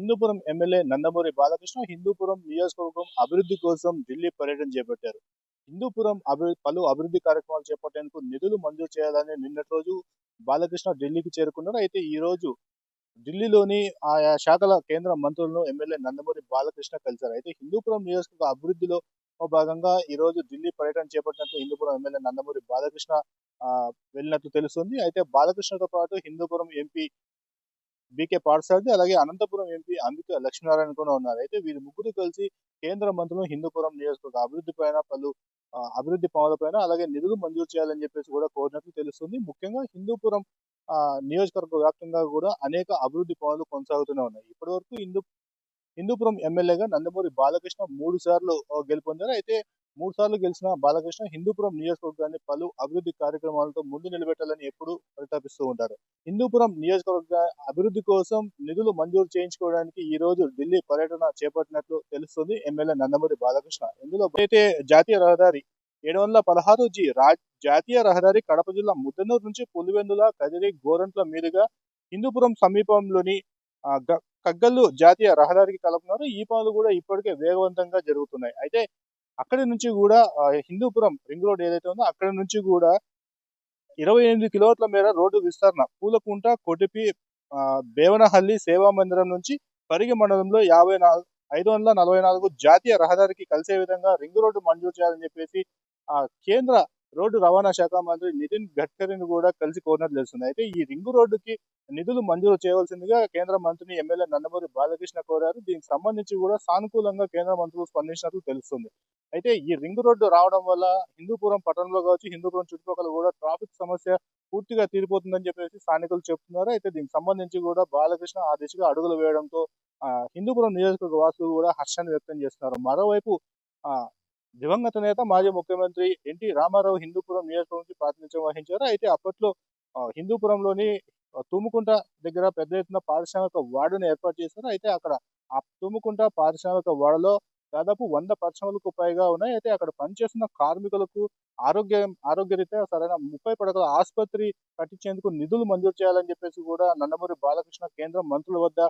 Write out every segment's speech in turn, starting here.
Hindupuram MLA Nandamuri Balakrishna Hindupuram నియోజకవర్గం అభివృద్ధి కోసం ఢిల్లీ పర్యటన చేపట్టారు. హిందూపురం పలు అభివృద్ధి కార్యక్రమాలు చేపట్టేందుకు నిధులు మంజూరు చేయాలని నిన్నటి రోజు బాలకృష్ణ ఢిల్లీకి చేరుకున్నారు. అయితే ఈ రోజు ఢిల్లీలోని ఆయా శాఖల కేంద్ర మంత్రులను ఎమ్మెల్యే నందమూరి బాలకృష్ణ కలిశారు. అయితే హిందూపురం నియోజకవర్గ అభివృద్ధిలో భాగంగా ఈ రోజు ఢిల్లీ పర్యటన చేపట్టినట్లు హిందూపురం ఎమ్మెల్యే నందమూరి బాలకృష్ణ వెళ్ళినట్లు తెలుస్తుంది. అయితే బాలకృష్ణతో పాటు హిందూపురం ఎంపీ బీకే పాఠశాలది అలాగే అనంతపురం ఎంపీ అంబిక లక్ష్మీనారాయణ కూడా ఉన్నారు. అయితే వీరు ముగ్గురు కలిసి కేంద్ర మంత్రులు హిందూపురం నియోజకవర్గ అభివృద్ధి పైన పలు అభివృద్ధి పనుల పైన అలాగే నిధులు మంజూరు చేయాలని చెప్పేసి కూడా కోరినట్లు తెలుస్తుంది. ముఖ్యంగా హిందూపురం ఆ, నియోజకవర్గ వ్యాప్తంగా కూడా అనేక అభివృద్ధి పనులు కొనసాగుతూనే ఉన్నాయి. ఇప్పటి వరకు హిందూ హిందూపురం ఎమ్మెల్యేగా నందమూరి బాలకృష్ణ మూడు సార్లు గెలుపొందారు. అయితే మూడు సార్లు గెలిచిన బాలకృష్ణ హిందూపురం నియోజకవర్గాన్ని పలు అభివృద్ధి కార్యక్రమాలతో ముందు నిలబెట్టాలని ఎప్పుడూ పరితాపిస్తూ ఉంటారు. హిందూపురం నియోజకవర్గ అభివృద్ధి కోసం నిధులు మంజూరు చేయించుకోవడానికి ఈ రోజు ఢిల్లీ పర్యటన చేపట్టినట్లు తెలుస్తుంది ఎమ్మెల్యే నందమూరి బాలకృష్ణ. ఇందులో అయితే జాతీయ రహదారి ఏడు వందల పదహారు జి జాతీయ రహదారి కడప జిల్లా ముద్దనూరు నుంచి పులివెందుల కదిరి గోరంట్ల మీదుగా హిందూపురం సమీపంలోని కగ్గల్లు జాతీయ రహదారికి కలుపుతున్నారు ఈ పనులు కూడా ఇప్పటికే వేగవంతంగా జరుగుతున్నాయి. అయితే అక్కడి నుంచి కూడా హిందూపురం రింగ్ రోడ్ ఏదైతే ఉందో అక్కడి నుంచి కూడా ఇరవై ఎనిమిది కిలోమీటర్ల మేర రోడ్డు విస్తరణ. పూలకుంట కొటిపి బేవనహల్లి సేవా మందిరం నుంచి పరిగి మండలంలో యాభై నాలుగు ఐదు వందల నలభై నాలుగు జాతీయ రహదారికి కలిసే విధంగా రింగ్ రోడ్డు మంజూరు చేయాలని చెప్పేసి ఆ కేంద్ర రోడ్డు రవాణా శాఖ మంత్రి నితిన్ గడ్కరీని కూడా కలిసి కోరినట్లు తెలుస్తుంది. అయితే ఈ రింగ్ రోడ్డుకి నిధులు మంజూరు చేయవలసిందిగా కేంద్ర మంత్రిని ఎమ్మెల్యే నందమూరి బాలకృష్ణ కోరారు. దీనికి సంబంధించి కూడా సానుకూలంగా కేంద్ర మంత్రులు స్పందించినట్లు తెలుస్తుంది. అయితే ఈ రింగ్ రోడ్డు రావడం వల్ల హిందూపురం పట్టణంలో కావచ్చు హిందూపురం చుట్టుపక్కల కూడా ట్రాఫిక్ సమస్య పూర్తిగా తీరిపోతుందని చెప్పేసి స్థానికులు చెప్తున్నారు. అయితే దీనికి సంబంధించి కూడా బాలకృష్ణ ఆ దిశగా అడుగులు వేయడంతో ఆ, హిందూపురం నియోజకవర్గ వాసులు కూడా హర్షాన్ని వ్యక్తం చేస్తున్నారు. మరోవైపు ఆ దివంగత నేత మాజీ ముఖ్యమంత్రి ఎన్టీ రామారావు హిందూపురం నియోజకవర్గం ప్రాతినిధ్యం వహించారు. అయితే అప్పట్లో హిందూపురంలోని తుముకుంట దగ్గర పెద్ద ఎత్తున పారిశ్రామిక వార్డును ఏర్పాటు చేశారు. అయితే అక్కడ ఆ తుముకుంట పారిశ్రామిక వాడలో దాదాపు వంద పరిశ్రమలకు పైగా ఉన్నాయి. అయితే అక్కడ పనిచేస్తున్న కార్మికులకు ఆరోగ్యం ఆరోగ్యరీత్యా సరైన ముప్పై పడకల ఆసుపత్రి కట్టించేందుకు నిధులు మంజూరు చేయాలని చెప్పేసి కూడా నందమూరి బాలకృష్ణ కేంద్ర మంత్రుల వద్ద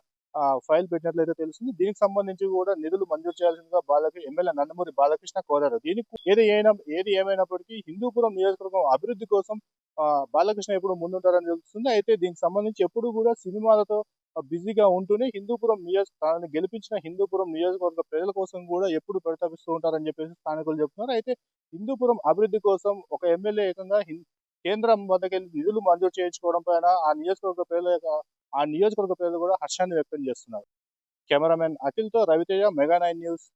ఫైల్ పెట్టినట్లయితే తెలుస్తుంది. దీనికి సంబంధించి కూడా నిధులు మంజూరు చేయాల్సిందిగా బాలకృష్ణ ఎమ్మెల్యే నందమూరి బాలకృష్ణ కోరారు. దీనికి ఏది ఏమైనా ఏది ఏమైనప్పటికీ హిందూపురం నియోజకవర్గం అభివృద్ధి కోసం బాలకృష్ణ ఎప్పుడు ముందుంటారని తెలుస్తుంది. అయితే దీనికి సంబంధించి ఎప్పుడు కూడా సినిమాలతో బిజీగా ఉంటూనే హిందూపురం నియోజక తనని గెలిపించిన హిందూపురం నియోజకవర్గ ప్రజల కోసం కూడా ఎప్పుడు పరితపిస్తూ ఉంటారని చెప్పేసి స్థానికులు చెప్తున్నారు. అయితే హిందూపురం అభివృద్ధి కోసం ఒక ఎమ్మెల్యే ఏకంగా కేంద్రం వద్దకు నిధులు మంజూరు చేయించుకోవడం పైన ఆ నియోజకవర్గ ప్రజల ఆ నియోజకవర్గ ప్రజలు కూడా హర్షాన్ని వ్యక్తం చేస్తున్నారు. కెమెరామెన్ అఖిల్తో రవితేజ మెగా నైన్ న్యూస్.